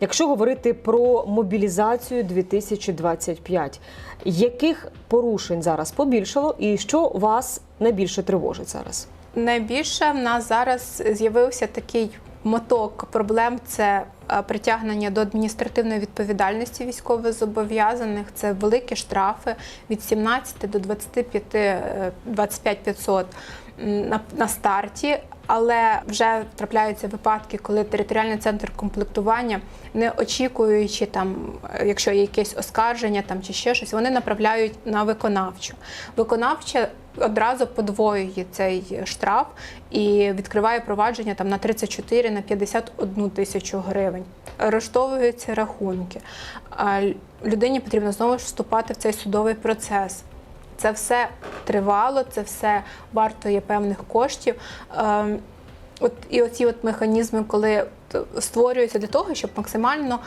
Якщо говорити про мобілізацію 2025, яких порушень зараз побільшало, і що вас найбільше тривожить зараз? Найбільше в нас зараз з'явився такий моток проблем це е, притягнення до адміністративної відповідальності військовозобов'язаних. Це великі штрафи від 17 до 25 е, 25 500 м, на, на старті. Але вже трапляються випадки, коли територіальний центр комплектування, не очікуючи там, якщо є якесь оскарження там чи ще щось, вони направляють на виконавчу. Виконавча одразу подвоює цей штраф і відкриває провадження там на 34 на 51 тисячу гривень. Арештовуються рахунки. Людині потрібно знову ж вступати в цей судовий процес. Це все тривало, це все вартує певних коштів. Ем, От і оці от механізми, коли створюються для того, щоб максимально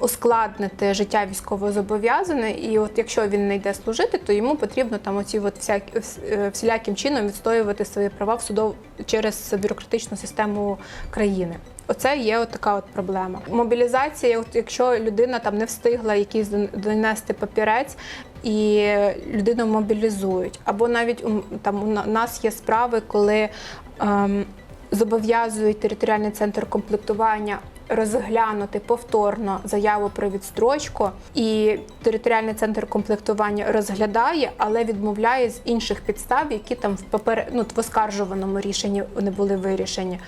ускладнити життя військовозобов'язаних, і от якщо він не йде служити, то йому потрібно там оці от всякі вс- е, всіляким чином відстоювати свої права в судов через бюрократичну систему країни. Оце є от така от проблема. Мобілізація, от якщо людина там не встигла якийсь дон- донести папірець. І людину мобілізують, або навіть там у на- нас є справи, коли ем, зобов'язують територіальний центр комплектування розглянути повторно заяву про відстрочку, і територіальний центр комплектування розглядає, але відмовляє з інших підстав, які там в папер... ну, в оскаржуваному рішенні не були вирішені.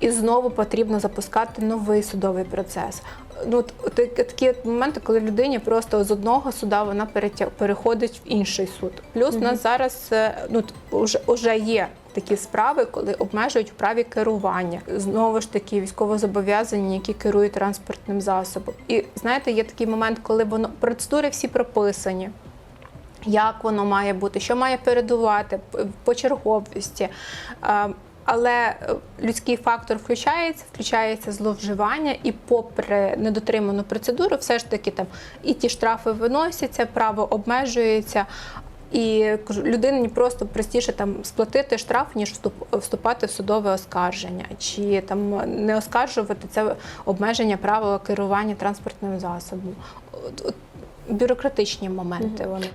І знову потрібно запускати новий судовий процес. Ну, от, от такі от моменти, коли людині просто з одного суда вона перетя- переходить в інший суд. Плюс у нас зараз е, ну, уже, уже є такі справи, коли обмежують в праві керування. Знову ж таки, військовозобов'язані, які керують транспортним засобом. І знаєте, є такий момент, коли воно процедури всі прописані. Як воно має бути, що має передувати по черговості. Але е, людський фактор включається, включається зловживання, і попри недотриману процедуру, все ж таки там і ті штрафи виносяться, право обмежується. І людині просто простіше там сплатити штраф, ніж вступ- вступати в судове оскарження, чи там не оскаржувати це обмеження права керування транспортним засобом. Бюрократичні моменти вони.